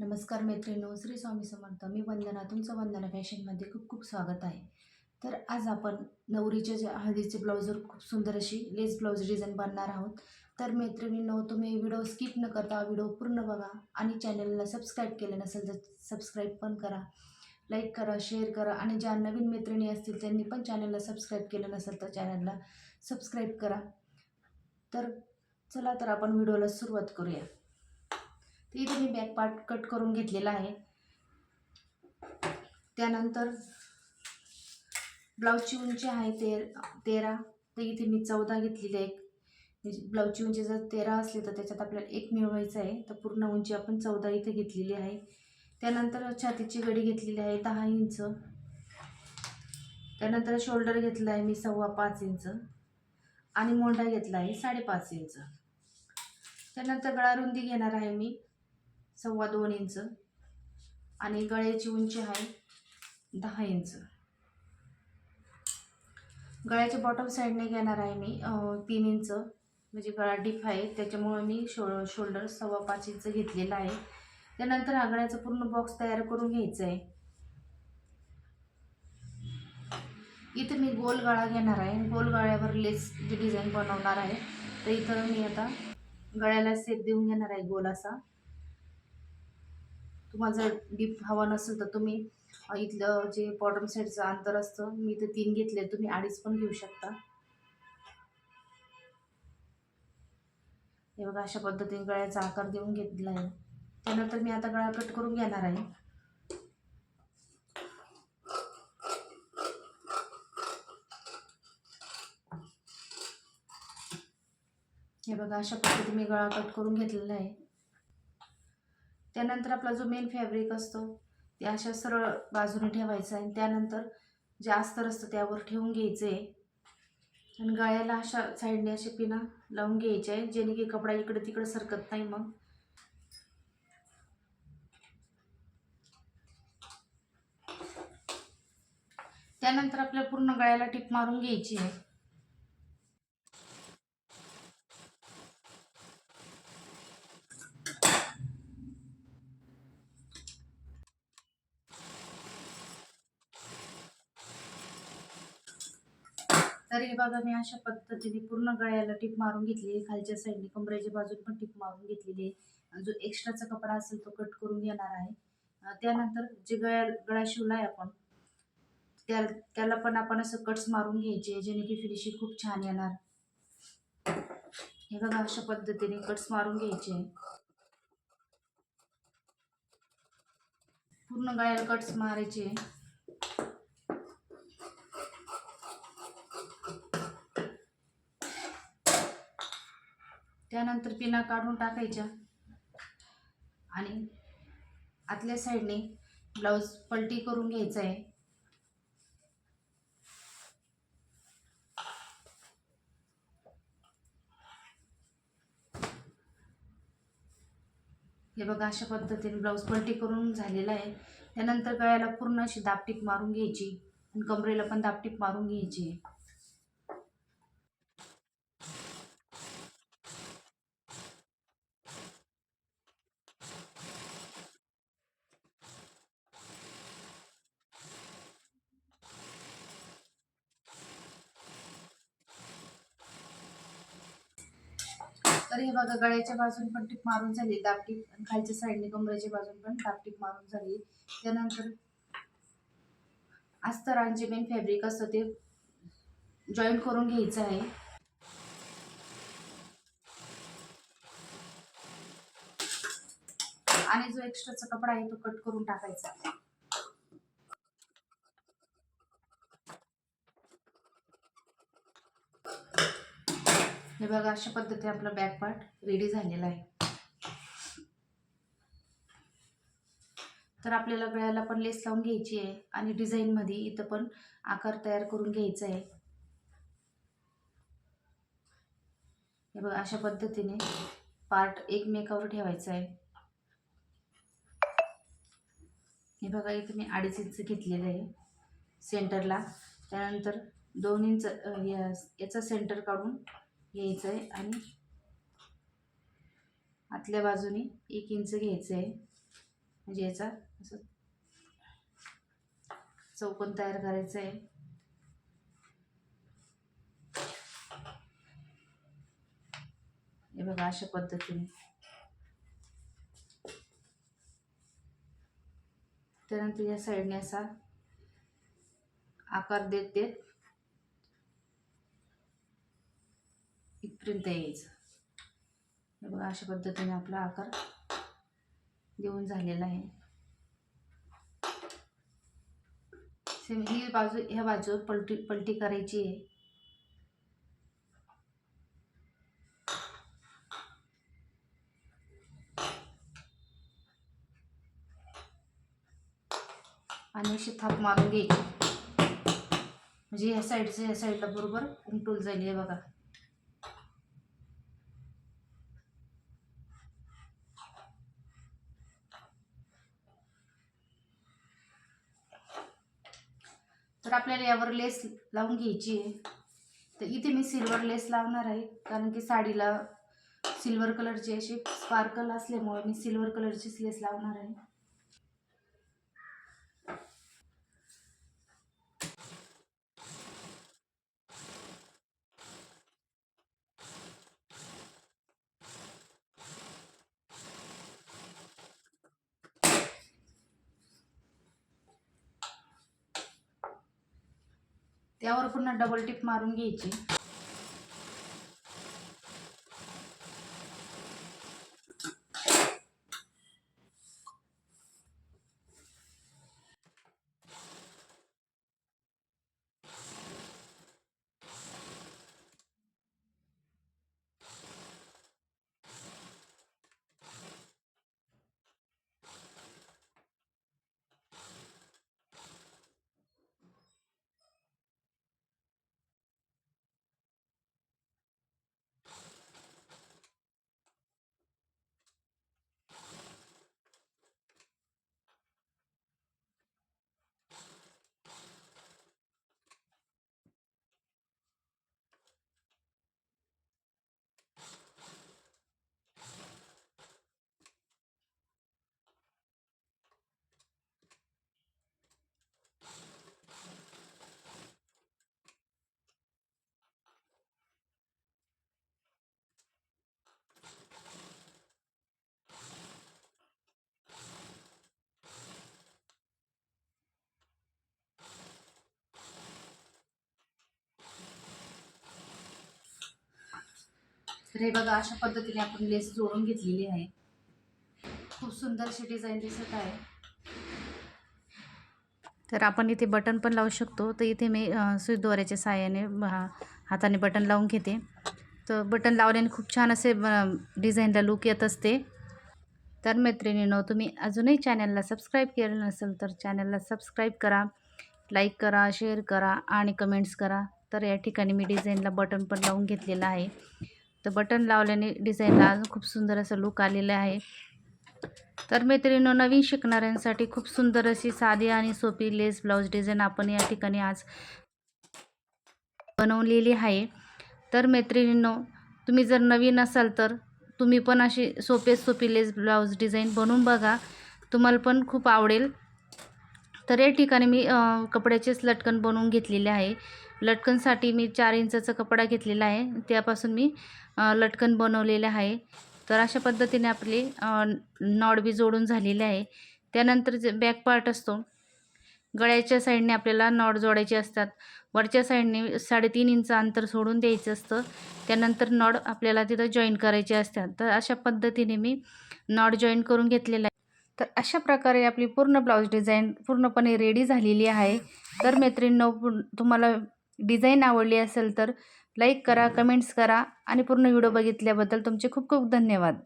नमस्कार मैत्रिणी श्री स्वामी समर्थ. मी वंदना तुमचं वंदना फॅशनमध्ये खूप खूप स्वागत आहे. तर आज आपण नवरीचे जे हळदीचे ब्लाऊजवर खूप सुंदर अशी लेस ब्लाऊज डिझाईन बनणार आहोत. तर मैत्रिणींनो तुम्ही व्हिडिओ स्किप न करता व्हिडिओ पूर्ण बघा आणि चॅनलला सबस्क्राईब केले नसेल तर सबस्क्राईब पण करा. लाईक करा शेअर करा आणि ज्या नवीन मैत्रिणी असतील त्यांनी पण चॅनलला सबस्क्राईब केलं नसेल तर चॅनलला सबस्क्राईब करा. तर चला तर आपण व्हिडिओला सुरुवात करूया. तर इथे मी बॅक पार्ट कट करून घेतलेला आहे. त्यानंतर ब्लाऊजची उंची आहे ते तेरा. तर इथे मी चौदा घेतलेली आहे. ब्लाऊजची उंची जर तेरा असली तर त्याच्यात आपल्याला एक मिळवायचं आहे. तर पूर्ण उंची आपण चौदा इथे घेतलेली आहे. त्यानंतर छातीची गडी घेतलेली आहे दहा इंच. त्यानंतर शोल्डर घेतला आहे मी सव्वा पाच इंच. आणि मोंढा घेतला आहे साडेपाच इंच. त्यानंतर गळा रुंदी घेणार आहे मी. सव्वा दोन इंच आणि गळ्याची उंची आहे दहा इंच. गळ्याच्या बॉटम साईडने घेणार आहे मी तीन इंच. म्हणजे गळा डीप आहे त्याच्यामुळे मी शो शोल्डर सव्वा पाच इंच घेतलेला आहे. त्यानंतर आगळ्याचा पूर्ण बॉक्स तयार करून घ्यायचा आहे. इथं मी गोल गळा घेणार आहे. गोल गळ्यावर लेस जी डिझाईन बनवणार आहे तर इथं मी आता गळ्याला सेप देऊन घेणार आहे गोल असा. तुम्हाला जर डीप हवा नसेल तर तुम्ही इथलं जे बॉटम साईडचं अंतर असतं मी ते तीन घेतले तुम्ही अडीच पण घेऊ शकता. हे बघा अशा पद्धतीने गळ्याचा आकार देऊन घेतला आहे. त्यानंतर मी आता गळा कट करून घेणार आहे. हे बघा अशा पद्धतीने मी गळा कट करून घेतलेला आहे. त्यानंतर आपला जो मेन फॅब्रिक असतो ते अशा सरळ बाजूने ठेवायचं आहे त्यानंतर जे अस्तर असतं त्यावर ठेवून घ्यायचं. आहे आणि गळ्याला अशा साईडने असे पिना लावून घ्यायचे आहे जेणे की कपडा इकडे तिकडे सरकत नाही मग. त्यानंतर आपल्या पूर्ण गळ्याला टिप मारून घ्यायची आहे. तर हे बघा मी अशा पद्धतीने पूर्ण गळ्याला टिप मारून घेतली आहे. खालच्या साईडने कमरेच्या बाजून पण टिप मारून घेतलेली आहे. आणि जो एक्स्ट्राचा कपडा असेल तो कट करून घेणार आहे. त्यानंतर जे गळ्या गळा शिवला आहे आपण त्या त्याला पण आपण असं कट्स मारून घ्यायचे जेणे की फिनिशिंग खूप छान येणार. हे बघा अशा पद्धतीने कट्स मारून घ्यायचे. पूर्ण गळ्याला कट्स मारायचे. त्यानंतर पिना काढून टाकायच्या. आणि आतल्या साईडने ब्लाऊज पलटी करून घ्यायचा आहे. हे बघा अशा पद्धतीने ब्लाऊज पलटी करून झालेला आहे. त्यानंतर गळ्याला पूर्ण अशी दापटीप मारून घ्यायची आणि कमरेला पण दापटीप मारून घ्यायची आहे. तर हे बघा गळ्याच्या बाजून पण टीप मारून झाली दापटीप आणि खालच्या साईडने कमरेच्या बाजून पण दापटीप मारून झाली. त्यानंतर अस्तरांचे जे मेन फॅब्रिक असतं ते जॉईन करून घ्यायचं आहे. आणि जो एक्स्ट्राचा कपडा आहे तो कट करून टाकायचा. हे बघा अशा पद्धतीने आपला बॅक पार्ट रेडी झालेला आहे. तर आपल्याला गळ्याला पण लेस लावून घ्यायची आहे आणि डिझाईनमध्ये इथं पण आकार तयार करून घ्यायचा आहे. हे बघा अशा पद्धतीने पार्ट एकमेकावर ठेवायचा आहे. हे बघा इथं मी अडीच इंच घेतलेलं आहे सेंटरला त्यानंतर दोन इंच या- याचा सेंटर काढून घ्यायचं आहे आणि आतल्या बाजूने एक इंच घ्यायचं आहे म्हणजे याचा असं चौकोन तयार करायचं आहे हे बघा अशा पद्धतीने. त्यानंतर या साईडने असा आकार देत देत प्रिंत यायचं बघा अशा पद्धतीने आपला आकार देऊन झालेला आहे. सेम ही बाजू ह्या बाजू पलटी पलटी करायची आहे. आणि अशी थाप मारून घ्यायची. म्हणजे ह्या साईडचं ह्या साईडला बरोबर उमटून जाईल आहे बघा. तर आपल्याला यावर लेस लावून घ्यायची आहे. तर इथे मी सिल्वर लेस लावणार आहे कारण की साडीला सिल्वर कलरची अशी स्पार्कल असल्यामुळे मी सिल्वर कलरचीच लेस लावणार आहे. त्यावर पुन्हा डबल टिप मारून घ्यायची. तर हे बघा अशा पद्धतीने आपण लेस जोडून घेतलेली आहे. खूप सुंदर अशी डिझाईन दिसत आहे. तर आपण इथे बटन पण लावू शकतो. तर इथे मी अ, सुई दोऱ्याच्या साहाय्याने हाताने बटन लावून घेते. तर बटन लावल्याने खूप छान असे डिझाईनला लुक येत असते. तर मैत्रिणीनो तुम्ही अजूनही चॅनलला सबस्क्राईब केलं नसेल तर चॅनलला सबस्क्राईब करा लाईक करा शेअर करा आणि कमेंट्स करा. तर या ठिकाणी मी डिझाईनला बटन पण लावून घेतलेलं आहे. तर बटन लावल्याने डिझाईनला खूप सुंदर असं लुक आलेलं आहे. तर मैत्रिणींनो नवीन शिकणाऱ्यांसाठी खूप सुंदर अशी साधी आणि सोपी लेस ब्लाऊज डिझाईन आपण या ठिकाणी आज बनवलेली आहे. तर मैत्रिणींनो तुम्ही जर नवीन असाल तर तुम्ही पण अशी सोपे सोपी लेस ब्लाऊज डिझाईन बनवून बघा. तुम्हाला पण खूप आवडेल. तर या ठिकाणी मी कपड्याचेच लटकन बनवून घेतलेले आहे. लटकनसाठी मी चार इंचाचा कपडा घेतलेला आहे. त्यापासून मी लटकन बनवलेलं आहे. तर अशा पद्धतीने आपली नॉडबी नॉड बी जोडून झालेले आहे. त्यानंतर जे बॅक पार्ट असतो गळ्याच्या साईडने आपल्याला नॉड जोडायचे असतात. वरच्या साईडने साडेतीन इंच अंतर सोडून द्यायचं असतं. त्यानंतर नॉड आपल्याला तिथं जॉईन करायचे असतात. तर अशा पद्धतीने मी नॉड जॉईन करून घेतलेला आहे. तर अशा प्रकारे आपली पूर्ण ब्लाऊज डिझाईन पूर्णपणे रेडी झालेली आहे. तर मैत्रिणींनो तुम्हाला डिझाईन आवडली असेल तर लाईक करा कमेंट्स करा आणि पूर्ण व्हिडिओ बघितल्याबद्दल तुमचे खूप खूप धन्यवाद.